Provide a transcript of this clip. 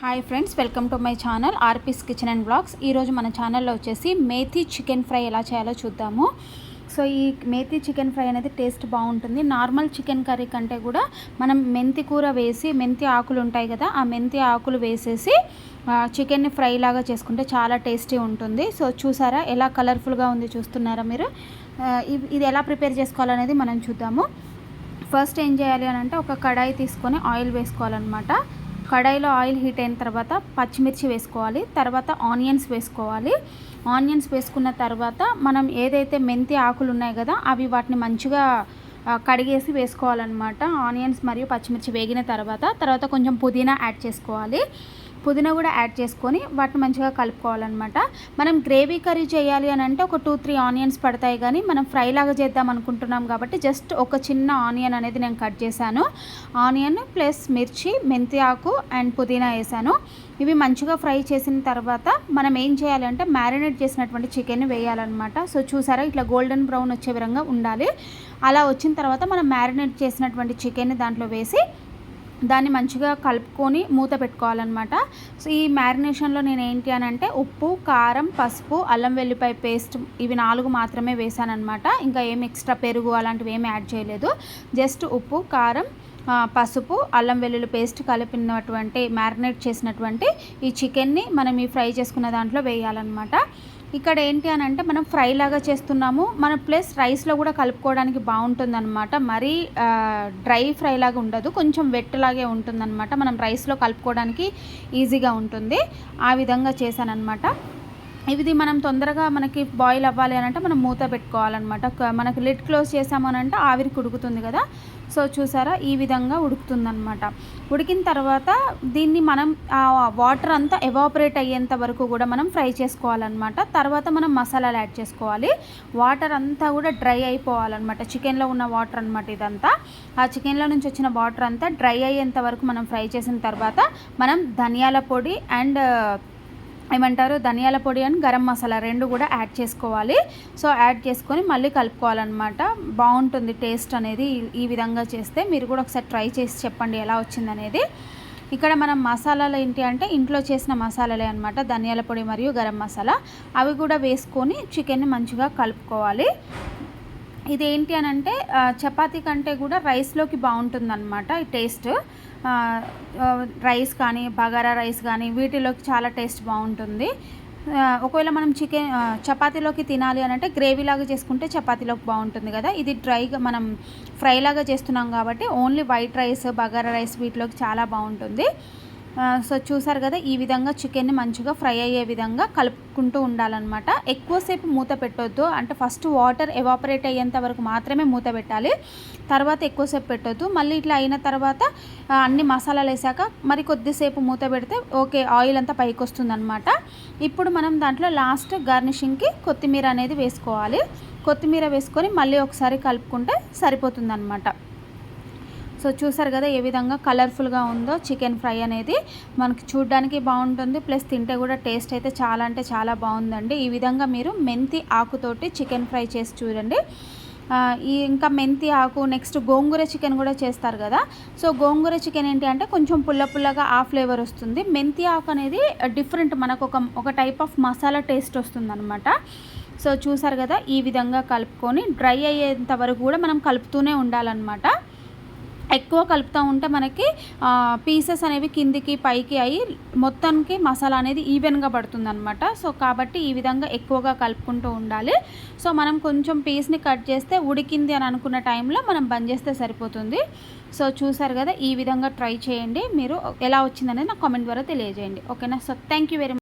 Hi friends welcome to my channel RP's kitchen and blogs. ఈరోజు మన ఛానల్లో వచ్చేసి మేథీ చికెన్ ఫ్రై ఎలా చేయాలో చూద్దాము. సో ఈ మేతి చికెన్ ఫ్రై అనేది టేస్ట్ బాగుంటుంది. నార్మల్ చికెన్ కర్రీ కంటే కూడా మనం మెంతి కూర వేసి మెంతి ఆకులు ఉంటాయి కదా ఆ మెంతి ఆకులు వేసేసి చికెన్ని ఫ్రై లాగా చేసుకుంటే చాలా టేస్టీ ఉంటుంది. సో చూసారా ఎలా కలర్ఫుల్గా ఉంది చూస్తున్నారా మీరు? ఇది ఎలా ప్రిపేర్ చేసుకోవాలనేది మనం చూద్దాము. ఫస్ట్ ఏం చేయాలి అని అంటే ఒక కడాయి తీసుకొని ఆయిల్ వేసుకోవాలన్నమాట. కడాయిలో ఆయిల్ హీట్ అయిన తర్వాత పచ్చిమిర్చి వేసుకోవాలి తర్వాత ఆనియన్స్ వేసుకోవాలి. ఆనియన్స్ వేసుకున్న తర్వాత మనం ఏదైతే మెంతి ఆకులు ఉన్నాయి కదా అవి వాటిని మంచిగా కడిగేసి వేసుకోవాలన్నమాట. ఆనియన్స్ మరియు పచ్చిమిర్చి వేగిన తర్వాత తర్వాత కొంచెం పుదీనా యాడ్ చేసుకోవాలి. పుదీనా కూడా యాడ్ చేసుకొని వాటిని మంచిగా కలుపుకోవాలన్నమాట. మనం గ్రేవీ కర్రీ చేయాలి అని అంటే ఒక టూ త్రీ ఆనియన్స్ పడతాయి కానీ మనం ఫ్రై లాగా చేద్దాం అనుకుంటున్నాం కాబట్టి జస్ట్ ఒక చిన్న ఆనియన్ అనేది నేను కట్ చేశాను. ఆనియన్ ప్లస్ మిర్చి మెంతి ఆకు అండ్ పుదీనా వేసాను. ఇవి మంచిగా ఫ్రై చేసిన తర్వాత మనం ఏం చేయాలంటే మ్యారినేట్ చేసినటువంటి చికెన్ వేయాలన్నమాట. సో చూసారా ఇట్లా గోల్డెన్ బ్రౌన్ వచ్చే విధంగా ఉండాలి. అలా వచ్చిన తర్వాత మనం మ్యారినేట్ చేసినటువంటి చికెన్ దాంట్లో వేసి దాన్ని మంచిగా కలుపుకొని మూత పెట్టుకోవాలన్నమాట. సో ఈ మ్యారినేషన్లో నేను ఏంటి అని అంటే ఉప్పు కారం పసుపు అల్లం వెల్లిపాయ పేస్ట్ ఇవి నాలుగు మాత్రమే వేసానమాట ఇంకా ఏం ఎక్స్ట్రా పెరుగు అలాంటివి ఏమి యాడ్ చేయలేదు. జస్ట్ ఉప్పు కారం పసుపు అల్లం వెల్లుల్లి పేస్ట్ కలిపినటువంటి మ్యారినేట్ చేసినటువంటి ఈ చికెన్ని మనం ఈ ఫ్రై చేసుకున్న దాంట్లో వేయాలన్నమాట. ఇక్కడ ఏంటి అని అంటే మనం ఫ్రై లాగా చేస్తున్నాము. మన ప్లస్ రైస్లో కూడా కలుపుకోవడానికి బాగుంటుంది అనమాట మరీ డ్రై ఫ్రై లాగా ఉండదు. కొంచెం వెట్టలాగే ఉంటుందన్నమాట. మనం రైస్లో కలుపుకోవడానికి ఈజీగా ఉంటుంది. ఆ విధంగా చేశానమాట ఇది మనం తొందరగా మనకి బాయిల్ అవ్వాలి అని అంటే మనం మూత పెట్టుకోవాలన్నమాట. మనకి లిడ్ క్లోజ్ చేసామనంటే ఆవిరి కుడుకుతుంది కదా. సో చూసారా? ఈ విధంగా ఉడుకుతుందనమాట ఉడికిన తర్వాత దీన్ని మనం ఆ వాటర్ అంతా ఎవాపరేట్ అయ్యేంత వరకు కూడా మనం ఫ్రై చేసుకోవాలన్నమాట. తర్వాత మనం మసాలాలు యాడ్ చేసుకోవాలి. వాటర్ అంతా కూడా డ్రై అయిపోవాలన్నమాట. చికెన్లో ఉన్న వాటర్ అనమాట ఇదంతా. ఆ చికెన్లో నుంచి వచ్చిన వాటర్ అంతా డ్రై అయ్యేంత వరకు మనం ఫ్రై చేసిన తర్వాత మనం ధనియాల పొడి అండ్ ఏమంటారు? ధనియాల పొడి అని గరం మసాలా రెండు కూడా యాడ్ చేసుకోవాలి. సో యాడ్ చేసుకొని మళ్ళీ కలుపుకోవాలన్నమాట. బాగుంటుంది టేస్ట్ అనేది ఈ విధంగా చేస్తే. మీరు కూడా ఒకసారి ట్రై చేసి చెప్పండి ఎలా వచ్చిందనేది. ఇక్కడ మనం మసాలాలు ఏంటి అంటే ఇంట్లో చేసిన మసాలాలే అనమాట ధనియాల పొడి మరియు గరం మసాలా. అవి కూడా వేసుకొని చికెన్ని మంచిగా కలుపుకోవాలి. ఇదేంటి అని అంటే చపాతీ కంటే కూడా రైస్లోకి బాగుంటుంది అనమాట ఈ టేస్ట్. రైస్ కానీ బగారా రైస్ కానీ వీటిలోకి చాలా టేస్ట్ బాగుంటుంది. ఒకవేళ మనం చికెన్ చపాతీలోకి తినాలి అని అంటే గ్రేవీలాగా చేసుకుంటే చపాతీలోకి బాగుంటుంది కదా. ఇది డ్రైగా మనం ఫ్రైలాగా చేస్తున్నాం కాబట్టి only white rice bagara rice వీటిలోకి చాలా బాగుంటుంది. సో చూసారు కదా ఈ విధంగా చికెన్ని మంచిగా ఫ్రై అయ్యే విధంగా కలుపుకుంటూ ఉండాలన్నమాట. ఎక్కువసేపు మూత పెట్టొద్దు. అంటే ఫస్ట్ వాటర్ ఎవాపరేట్ అయ్యేంత వరకు మాత్రమే మూత పెట్టాలి. తర్వాత ఎక్కువసేపు పెట్టొద్దు. మళ్ళీ ఇట్లా అయిన తర్వాత అన్ని మసాలాలు వేసాక మరి కొద్దిసేపు మూత పెడితే ఓకే ఆయిల్ అంతా పైకి వస్తుందన్నమాట ఇప్పుడు మనం దాంట్లో లాస్ట్ గార్నిషింగ్కి కొత్తిమీర అనేది వేసుకోవాలి. కొత్తిమీర వేసుకొని మళ్ళీ ఒకసారి కలుపుకుంటే సరిపోతుందన్నమాట. సో చూసారు కదా ఏ విధంగా కలర్ఫుల్గా ఉందో చికెన్ ఫ్రై అనేది మనకి చూడడానికి బాగుంటుంది. ప్లస్ తింటే కూడా టేస్ట్ అయితే చాలా అంటే చాలా బాగుందండి. ఈ విధంగా మీరు మెంతి ఆకుతోటి చికెన్ ఫ్రై చేసి చూడండి. ఈ ఇంకా మెంతి ఆకు నెక్స్ట్ గోంగూర చికెన్ కూడా చేస్తారు కదా. సో గోంగూర చికెన్ ఏంటి అంటే కొంచెం పుల్ల పుల్లగా ఆ ఫ్లేవర్ వస్తుంది. మెంతి ఆకు అనేది డిఫరెంట్ మనకు ఒక ఒక టైప్ ఆఫ్ మసాలా టేస్ట్ వస్తుంది అనమాట సో చూసారు కదా ఈ విధంగా కలుపుకొని డ్రై అయ్యేంత వరకు కూడా మనం కలుపుతూనే ఉండాలన్నమాట. ఎక్కువ కలుపుతూ ఉంటే మనకి పీసెస్ అనేవి కిందికి పైకి అయ్యి మొత్తానికి మసాలా అనేది ఈవెన్గా పడుతుంది అనమాట సో కాబట్టి ఈ విధంగా ఎక్కువగా కలుపుకుంటూ ఉండాలి. సో మనం కొంచెం పీస్ని కట్ చేస్తే ఉడికింది అని అనుకున్న టైంలో మనం బంద్ చేస్తే సరిపోతుంది. సో చూసారు కదా ఈ విధంగా ట్రై చేయండి. మీరు ఎలా వచ్చిందనేది నాకు కామెంట్ ద్వారా తెలియజేయండి. ఓకేనా so thank you very much